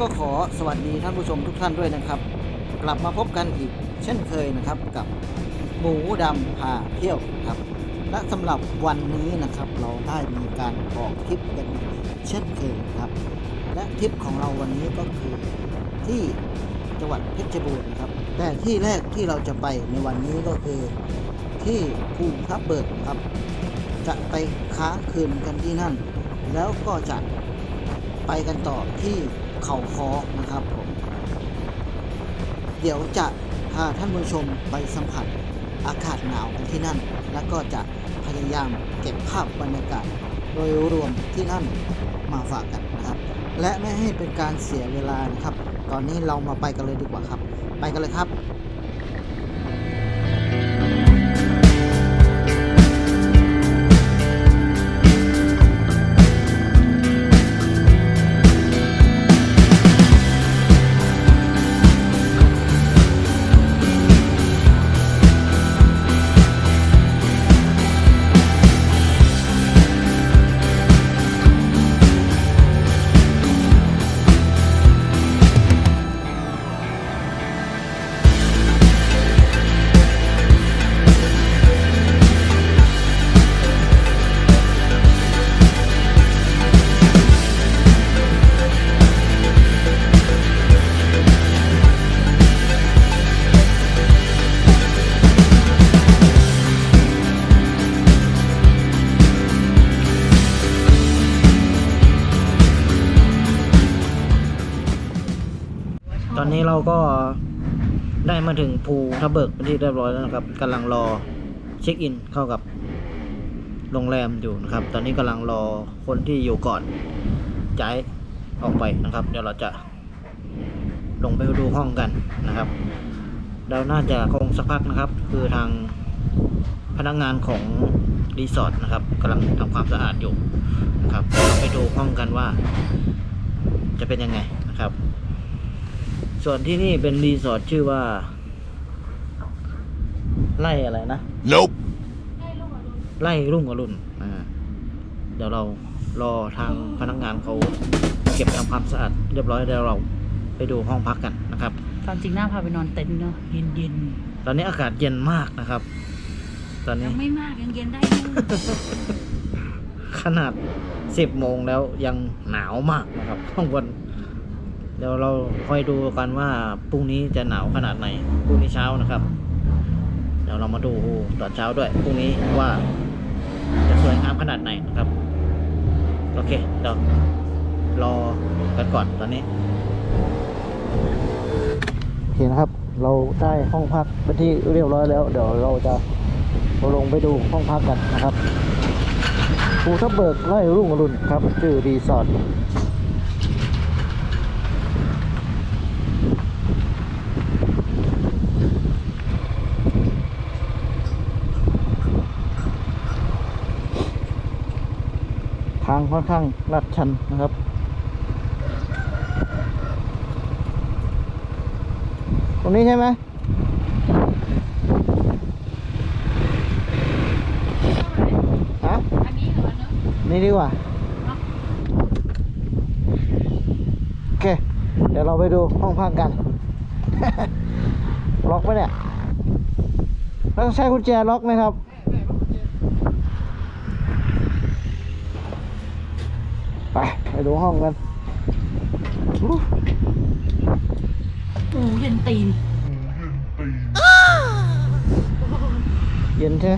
ก็ขอสวัสดีท่านผู้ชมทุกท่านด้วยนะครับ กลับมาพบกันอีกเช่นเคยนะครับกับหมูดำพาเที่ยวครับและสำหรับวันนี้นะครับเราได้มีการออกทริปกันเช่นเคยครับ และทริปของเราวันนี้ก็คือที่จังหวัดเพชรบูรณ์ครับ แต่ที่แรกที่เราจะไปในวันนี้ก็คือที่ภูทับเบิกครับ จะไปค้างคืนกันที่นั่น แล้วก็จะไปกันต่อที่ เขาคอนะครับผมเดี๋ยวจะพาท่านผู้ชมไปสัมผัสอากาศหนาวกันที่นั่น แล้วก็จะพยายามเก็บภาพบรรยากาศโดยรวมที่นั่นมาฝากกันนะครับ และไม่ให้เป็นการเสียเวลานะครับ ตอนนี้เรามาไปกันเลยดีกว่าครับ ไปกันเลยครับ มาถึงภูทับเบิกเป็นที่เรียบร้อยแล้วนะครับกำลังรอเช็คอินเข้ากับโรงแรมอยู่นะครับ ตอนนี้กำลังรอคนที่อยู่ก่อนย้ายออกไปนะครับ เดี๋ยวเราจะลงไปดูห้องกันนะครับเราน่าจะคงสักพักนะครับ คือทางพนักงานของรีสอร์ทนะครับกำลังทำความสะอาดอยู่นะครับเราไปดูห้องกันว่า จะเป็นยังไงนะครับ ส่วนที่นี่เป็นรีสอร์ทชื่อว่า ไร่อะไรนะ Nope. ไร่รุ่งอรุณอ่าเดี๋ยวเรารอทางพนักงานเขาเก็บทำความสะอาดเรียบร้อยเดี๋ยวเราไปดูห้องพักกันนะครับตามจริงน่าพาไปนอนเต็นท์เนาะเย็นเย็นตอนนี้อากาศเย็นมากนะครับ ตอนๆนี้ยังไม่มากยังเย็นได้อยู่ขนาดสิบโมงแล้วยังหนาวมากนะครับข้างบนเดี๋ยวเราคอยดูกันว่าพรุ่งนี้จะหนาวขนาดไหนพรุ่งนี้เช้านะครับเดี๋ยวเรามาดูตอนเช้าด้วยพรุ่งนี้ว่าจะสวยงามขนาดไหนนะครับ โอเคเดี๋ยวรอกันก่อนตอนนี้โอเคนะครับ เราได้ห้องพักเป็นที่เรียบร้อยแล้ว เดี๋ยวเราจะลงไปดูห้องพักกันนะครับภูทับเบิกไร่รุ่งอรุณครับชื่อรีสอร์ทางค่อนข้างลาดชันนะครับ ตรงนี้ใช่ไหมฮะอันนี้เหรอเนาะนี่ดีกว่า โอเค เดี๋ยวเราไปดูห้องพักกัน ล็อกไหมเนี่ย แล้วต้องใช้กุญแจล็อกไหมครับ ไป ไป ดูห้องกันอู้โอ้เย็นตีนเย็นใช่ไหม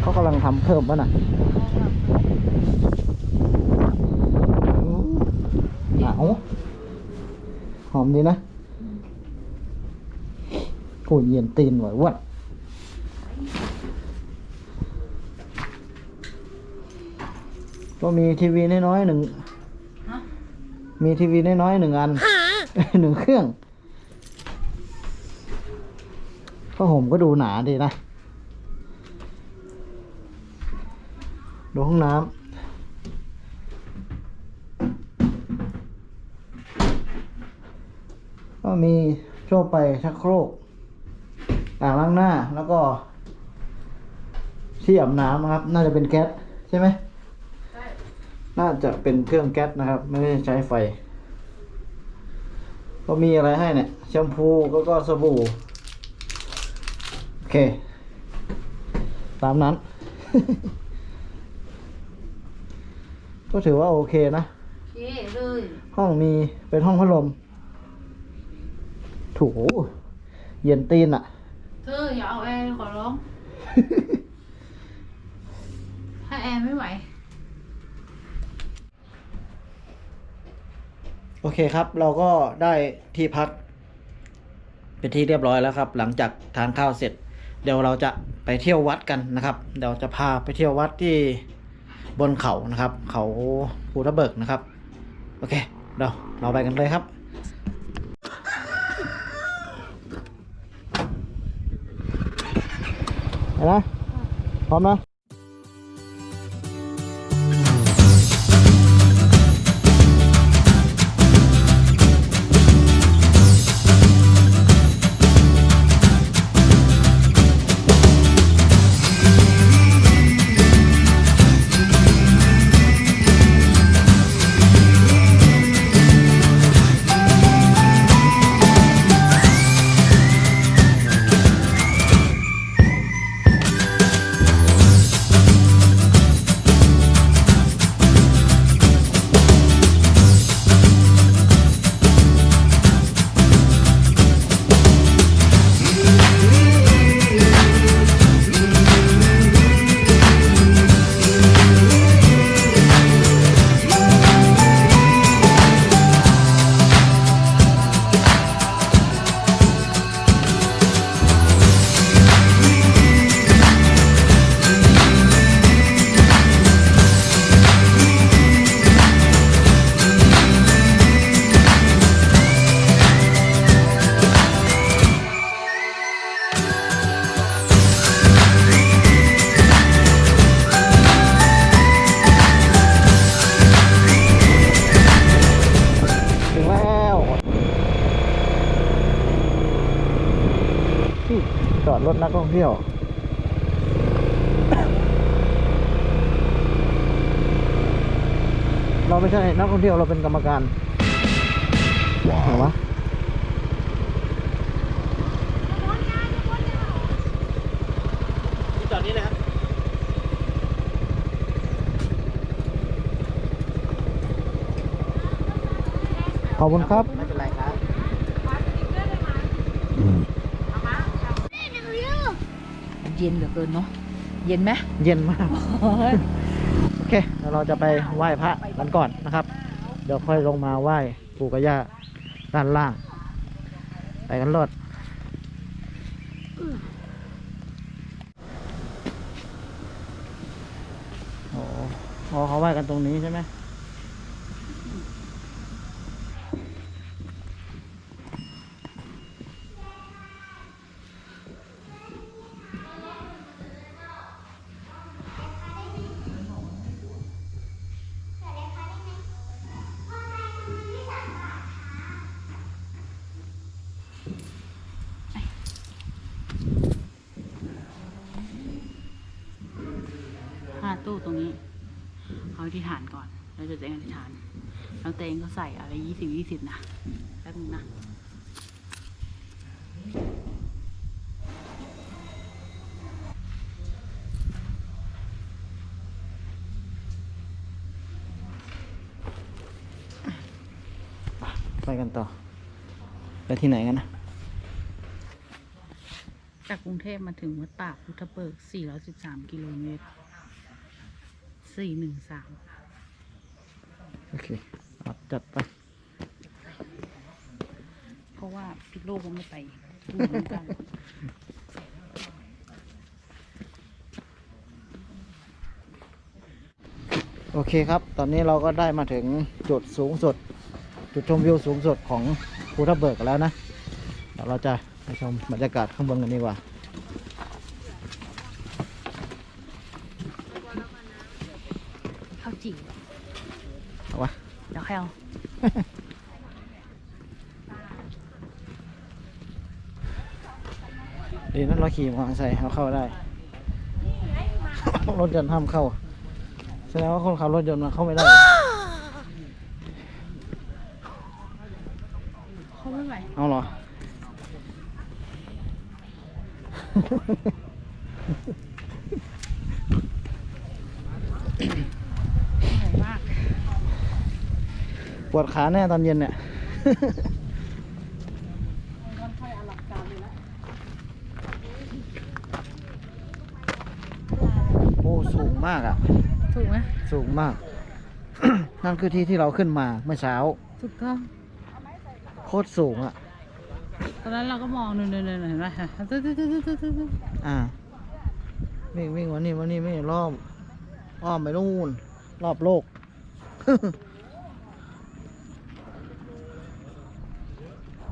เขากำลังทำเพิ่มป่ะน่ะอู้หนาวหอมดีนะโอ้ยเย็นตีนไหววัด ก็มีทีวีน้อยๆหนึ่งฮะมีทีวีน้อยๆหนึ่งอันหนึ่งเครื่องผ้าห่มก็ดูหนาดีนะ ดูห้องน้ำก็มีทั่วไปชักโครกอ่างล้างหน้าแล้วก็ที่อาบน้ำนะครับ น่าจะเป็นแก๊สใช่ไหมใช่ น่าจะเป็นเครื่องแก๊สนะครับ ไม่ได้ใช้ไฟ ก็มีอะไรให้เนี่ยแชมพูก็ก็สบู่ โอเค ตามนั้น ก็ถือว่าโอเคนะเช่เลยห้องมีเป็นห้องพัดลม ถูเย็นตีนอะเธออย่าเอาแอร์ขอร้อง ถ้าแอร์ไม่ไหว โอเคครับ เราก็ได้ที่พัก เป็นที่เรียบร้อยแล้วครับ หลังจากทานข้าวเสร็จ เดี๋ยวเราจะไปเที่ยววัดกันนะครับ เดี๋ยวจะพาไปเที่ยววัดที่บนเขานะครับ เขาภูทับเบิกนะครับ โอเคเดี๋ยวเราไปกันเลยครับไปนะพร้อมนะ จอดรถนักท่องเที่ยวเราไม่ใช่นักท่องเที่ยวเราเป็นกรรมการว้าวะจอดนี้เลยครับขอบคุณครับ เย็นเหลือเกินเนาะเย็นไหมเย็นมาก โอเคเดี๋ยวเราจะไปไหว้พระกันก่อนนะครับ เดี๋ยวค่อยลงมาไหว้ปู่กับย่าด้านล่าง ไปกันรถโอ้อ๋อเขาไหว้กันตรงนี้ใช่ไหม ห้าตู้ตรงนี้ เอาอธิษฐานก่อน แล้วจะเองอธิษฐาน แล้วเตงก็ใส่อะไรยี่สิบยี่สิบนะแป๊บนึงนะไปกันต่อ ไปที่ไหนกันนะ จากกรุงเทพมาถึงวัดป่าพุทธเบิก 413 กิโลเมตร 413 โอเคครับจัดไป เพราะว่า พิษโลกคงไม่ไปดูเหมือนกันโอเคครับ ตอนนี้เราก็ได้มาถึงจุดสูงสุด จุดชมวิวสูงสุดของภูทับเบิกกันแล้วนะเดี๋ยวเราจะไปชมบรรยากาศข้างบนกันดีกว่า ข้าวจี่เอาวะเดี๋ยวใครเอา ดีนั้นเราขี่มอเตอร์ไซค์เราเข้าได้ รถยนต์ห้ามเข้า แสดงว่าคนขับรถยนต์มันเข้าไม่ได้เขาไม่ไหวเอาเหรอเหนื่อยมากปวดขาแน่ตอนเย็นเนี่ย ค่อนข้างอลังการเลยนะ โอ้ สูง มากอะ ถูกไหมสูงมาก นั่นคือที่ที่เราขึ้นมาเมื่อเช้า ถูกต้องโคตรสูงอะ ตอนนั้นเราก็มองเนินๆๆเห็นไหมตึ๊ดตึ๊ดตึ๊ดตึ๊ดตึ๊ดตึ๊ดอ่า วิ่งวิ่งวันนี้วันนี้ไม่รอบอ้อมไปนู่น รอบโลก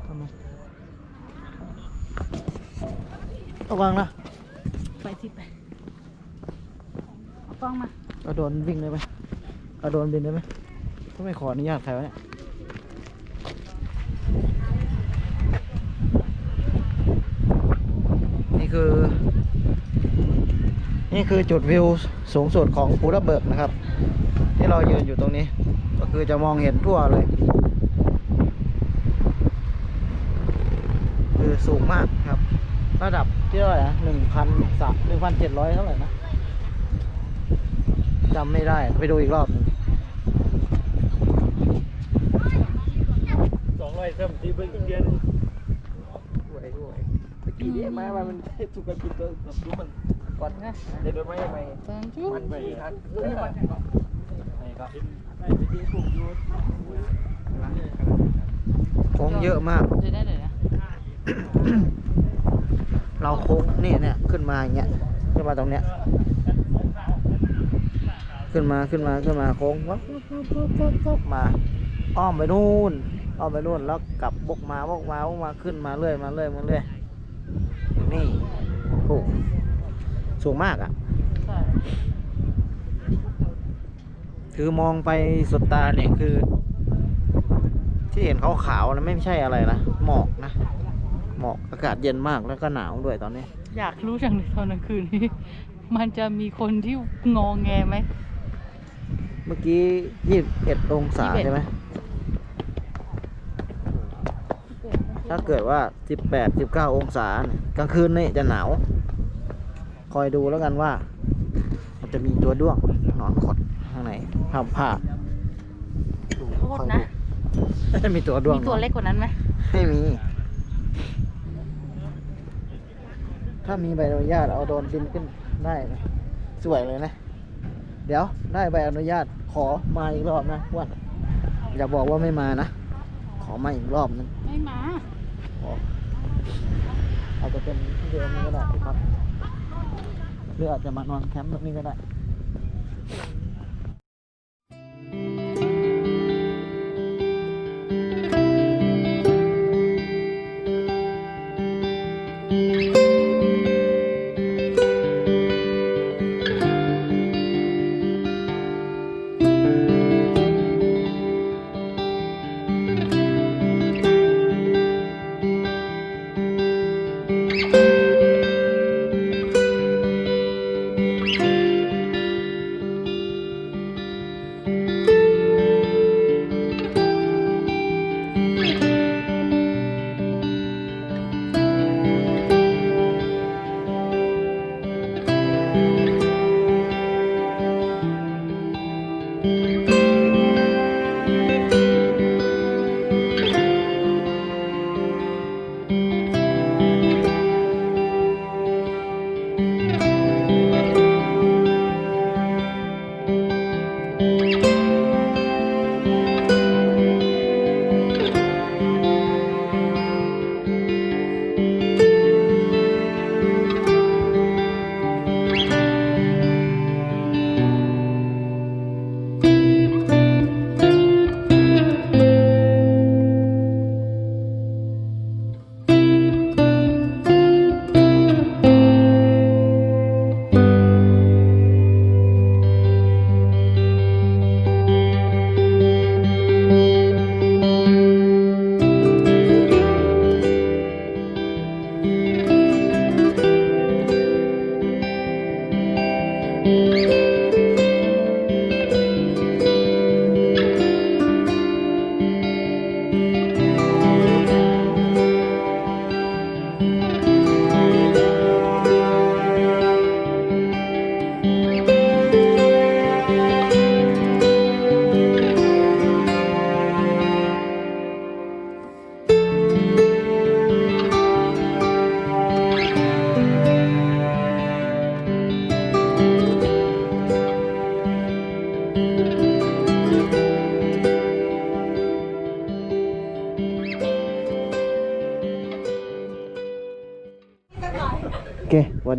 ทำไมระวังนะ ไปสิไปเอา กล้องมา เอาโดนวิ่งได้ไหมเอาโดนบินได้ไหมก็ไม่ขออนุญาตใครวะเนี่ยนี่คือ นี่คือจุดวิวสูงสุดของภูทับเบิกนะครับ ที่เรายืนอยู่ตรงนี้ ก็คือจะมองเห็นทั่วเลย คือสูงมากครับ ระดับที่เท่าไหร่นะหนึ่งพันสามหนึ่งพันเจ็ดร้อยเท่าไหร่นะ จำไม่ได้ ไปดูอีกรอบหนึ่งสองร้อยเริ่มตีเบิ้งอีกเดือนด้วยด้วยเมื่อกี้เรียกมาว่ามันถูกกันผิดตัวแบบรู้มันก่อนนะเดี๋ยวโดนไม่ยังไงตอนจุ๊บมันไปทันเออมันก็ไม่ก็ไม่ไปที่ปลูกยูนโค้งเยอะมากจะได้เลยนะเราโค้งนี่เนี่ยขึ้นมาอย่างเงี้ยขึ้นมาตรงเนี้ย ขึ้นมาขึ้นมาขึ้นมาโค้งวับวับวับวับวับมา อ้อมไปนู่นอ้อมไปนู่นแล้วกลับบกมาบกมาบกมาขึ้นมาเรื่อยมาเรื่อยมาเรื่อยนี่โอ้โหสูงมากอะคือมองไปสุดตาเนี่ยคือ ที่เห็นขาวๆนะไม่ใช่อะไรนะหมอกนะหมอกอากาศเย็นมากแล้วก็หนาวด้วยตอนนี้ อยากรู้จังเลยตอนกลางคืนนี้มันจะมีคนที่งองแงไหม เมื่อกี้ยี่สิบเอ็ดองศา21ใช่ไหม ถ้าเกิดว่าสิบแปดสิบเก้าองศาเนี่ยกลางคืนนี่จะหนาว คอยดูแล้วกันว่า มันจะมีตัวด้วงนอนขดข้างในผ้าผ้าดูโทษนะคอยดูมีตัวด้วงมีตัวเล็กกว่านั้นไหมไม่มี ถ้ามีใบอนุญาตเอาโดรนบินขึ้นได้นะสวยเลยนะ เดี๋ยวได้ใบอนุญาตขอมาอีกรอบนะอ้วันอย่าบอกว่าไม่มานะ ขอมาอีกรอบนึงไม่มาขออาจจะเป็นที่เดิมนี้ก็ได้ครับหรืออาจจะมานอนแคมป์ตรงนี้ก็ได้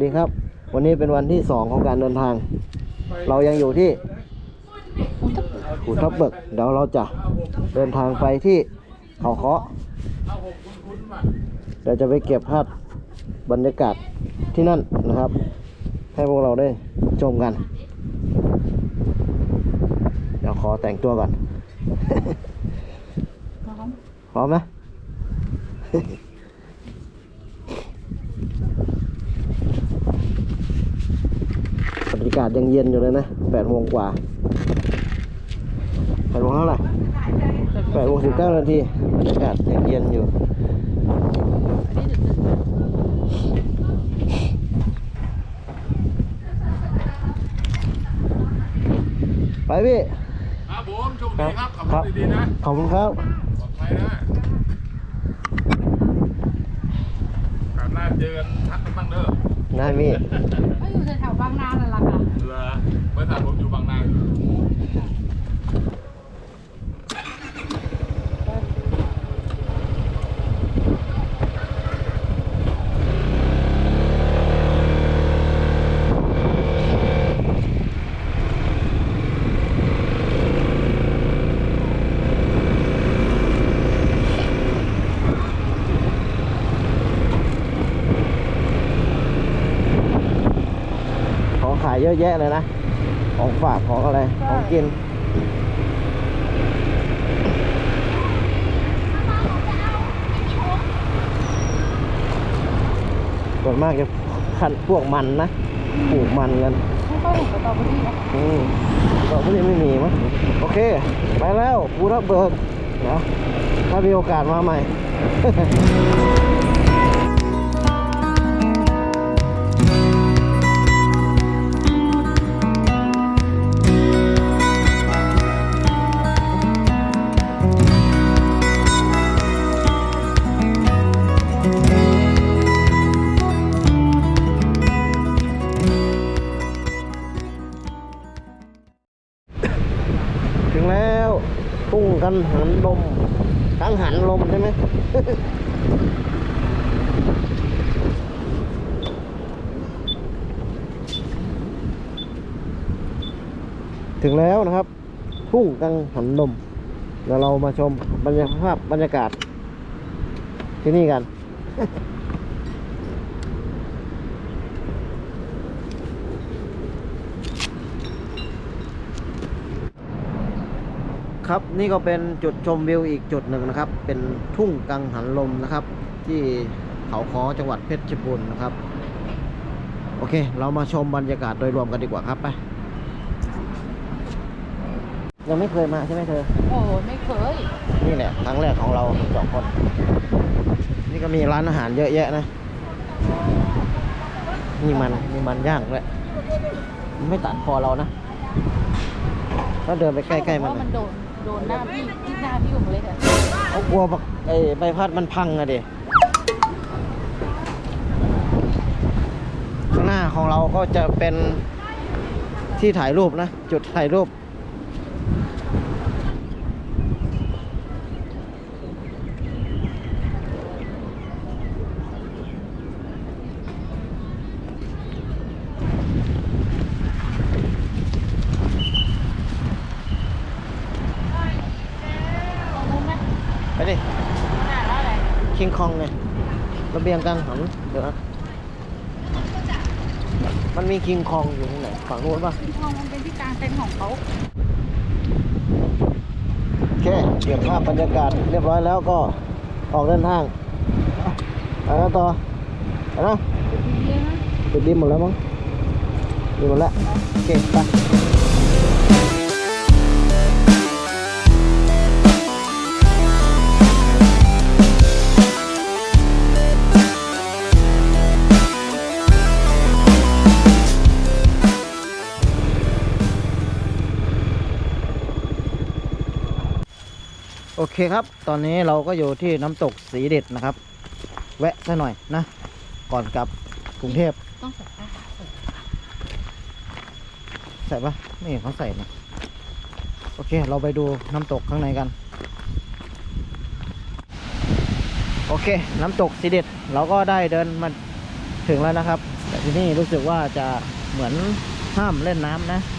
ดีครับ วันนี้เป็นวันที่สองของการเดินทาง เรายังอยู่ที่ขุนทับเบิกเดี๋ยวเราจะเดินทางไปที่เขาเคาะเดี๋ยวจะไปเก็บภาพบรรยากาศที่นั่นนะครับ ให้พวกเราได้ชมกัน เดี๋ยวขอแต่งตัวก่อน พร้อมไหม บรรยากาศยังเย็นอยู่เลยนะแปดโมงกว่าแปดโมงเท่าไหร่แปดโมงสิบเก้านาทีบรรยากาศยังเย็นอยู่ไปพี่ครับผมโชคดีครับขับรถดีๆนะขอบคุณครับปลอดภัยนะการหน้าเจอกันทักกันบ้างเด้อ นายพี่ก็อยู่แถวๆบางนานั่นแหละค่ะ เหรอบริษัทผมอยู่บางนาอยู่ เยอะแยะเลยนะ ของฝากของอะไร ของกิน ส่วนมากจะคันพวกมันนะ ปลูกมันกันไม่ค่อยเห็นสตรอเบอรี่นะอืมก็ไม่ได้ไม่มีมั้งโอเค ไปแล้วภูทับเบิกนะถ้ามีโอกาสมาใหม่ พุ่งกันหันลมทั้งหันลมใช่ไหมถึงแล้วนะครับ ทุ่งกังหันลมเดี๋ยวเรามาชมบรรยากาศบรรยากาศที่นี่กัน ครับ นี่ก็เป็นจุดชมวิวอีกจุดหนึ่งนะครับ เป็นทุ่งกังหันลมนะครับ ที่เขาค้อจังหวัดเพชรบูรณ์นะครับ โอเค เรามาชมบรรยากาศโดยรวมกันดีกว่าครับไปยังไม่เคยมาใช่ไหมเธอ โอ้โหไม่เคย นี่แหละครั้งแรกของเราสองคน นี่ก็มีร้านอาหารเยอะแยะนะ นี่มันมีมันย่างด้วยมันไม่ตัดคอเรานะถ้าเดินไปใกล้ๆมันว่านะมันโดน โดนหน้าพี่ที่หน้าพี่ผมเลยอะเขากลัวบักไอ้ใบพัดมันพังอะดิข้างหน้าของเราก็จะเป็นที่ถ่ายรูปนะ จุดถ่ายรูป รู้ไหม ไป ดิขนาดว่าอะไรคิงคองไงระเบียงกลางหันเดี๋ยวนะมันมีคิงคองอยู่ที่ไหนฝั่งนู้นป่ะที่ทองมันเป็นที่กลางเต็นท์ของเขาโอเคเก็บภาพบรรยากาศเรียบร้อยแล้วก็ออกเดินทางไปแล้วต่อไปนะเยอะนะปิดดินหมดแล้วมั้งดินหมดแล้วโอเคไป อเคครับ ตอนนี้เราก็อยู่ที่น้ำตกสีเด็ดนะครับ แวะซะหน่อยนะ ก่อนกลับกรุงเทพต้องใส่ผ้าใส่ใส่ปะไม่เห็นเขาใส่นะโอเค เราไปดูน้ำตกข้างในกัน โอเค น้ำตกสีเด็ด เราก็ได้เดินมาถึงแล้วนะครับ แต่ที่นี่รู้สึกว่าจะเหมือนห้ามเล่นน้ำนะ เ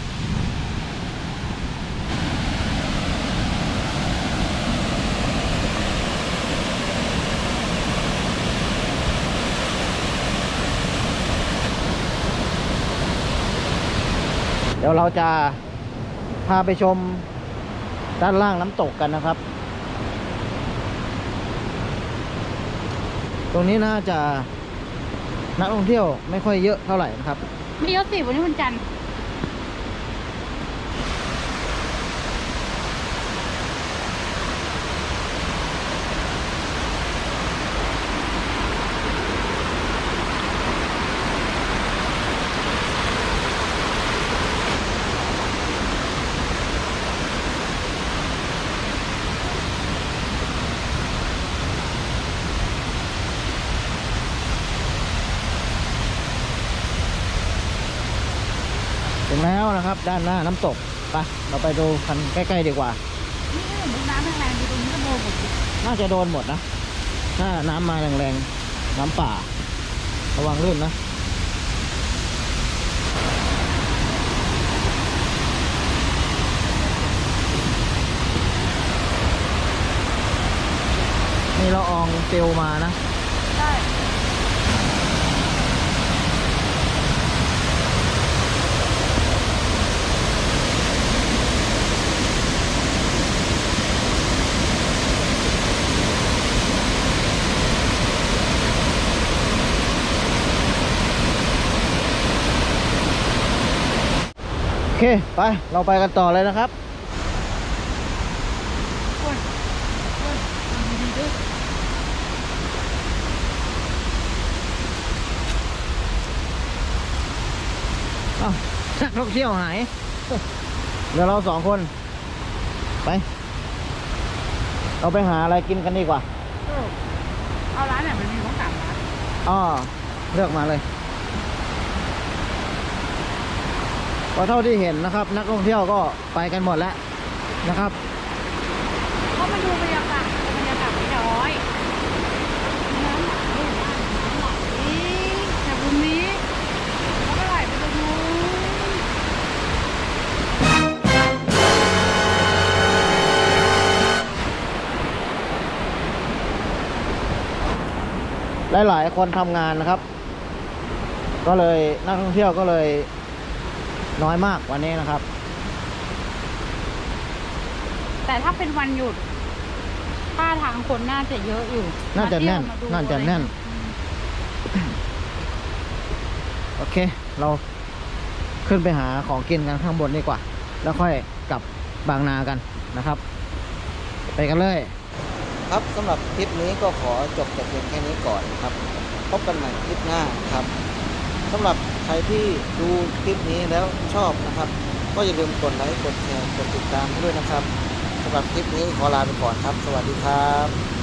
ดี๋ยวเราจะพาไปชมด้านล่างน้ำตกกันนะครับ ตรงนี้น่าจะนักท่องเที่ยวไม่ค่อยเยอะเท่าไหร่นะครับ ไม่เยอะสิวันนี้วันจันทร์ ถึงแล้วนะครับ ด้านหน้าน้ำตกไปเราไปดูกันใกล้ๆดีกว่านี่ถ้าสมมติน้ำแรงๆอยู่ตรงนี้ก็โดนหมดสิน่าจะโดนหมดนะถ้าน้ำมาแรงๆน้ำป่า ระวังลื่นนะนี่เราอองเตียวมานะ ไป เราไปกันต่อเลยนะครับคนคนดีๆด้วยอ้าวนักท่องเที่ยวหายเดี๋ยวเราสองคน ไป เราไปหาอะไรกินกันดีกว่า เออเอาร้านไหนมันมีของสามร้านอ๋อเลือกมาเลย ก็เท่าที่เห็นนะครับ นักท่องเที่ยวก็ไปกันหมดแล้วนะครับเขามาดูบรรยากาศบรรยากาศไม่น้อยน้ำไหลน้ำไหลจากตรงนี้แล้วก็ไหลไปตรงนู้น หลายๆคนทำงานนะครับ ก็เลยนักท่องเที่ยวก็เลย น้อยมากวันนี้นะครับ แต่ถ้าเป็นวันหยุดท่าทางคนน่าจะเยอะอยู่น่าจะแน่น มเที่ยวมดูน่าจะแน่นโอเค เราขึ้นไปหาของกินกันข้างบนดีกว่า แล้วค่อยกลับบางนากันนะครับ ไปกันเลย ครับสำหรับคลิปนี้ก็ขอจบแต่เพียงแค่นี้ก่อนนะครับ พบกันใหม่คลิปหน้าครับ สำหรับใครที่ดูคลิปนี้แล้วชอบนะครับ ก็อย่าลืมกดไลค์กดแชร์กดติดตามให้ด้วยนะครับสำหรับคลิปนี้ขอลาไปก่อนครับ สวัสดีครับ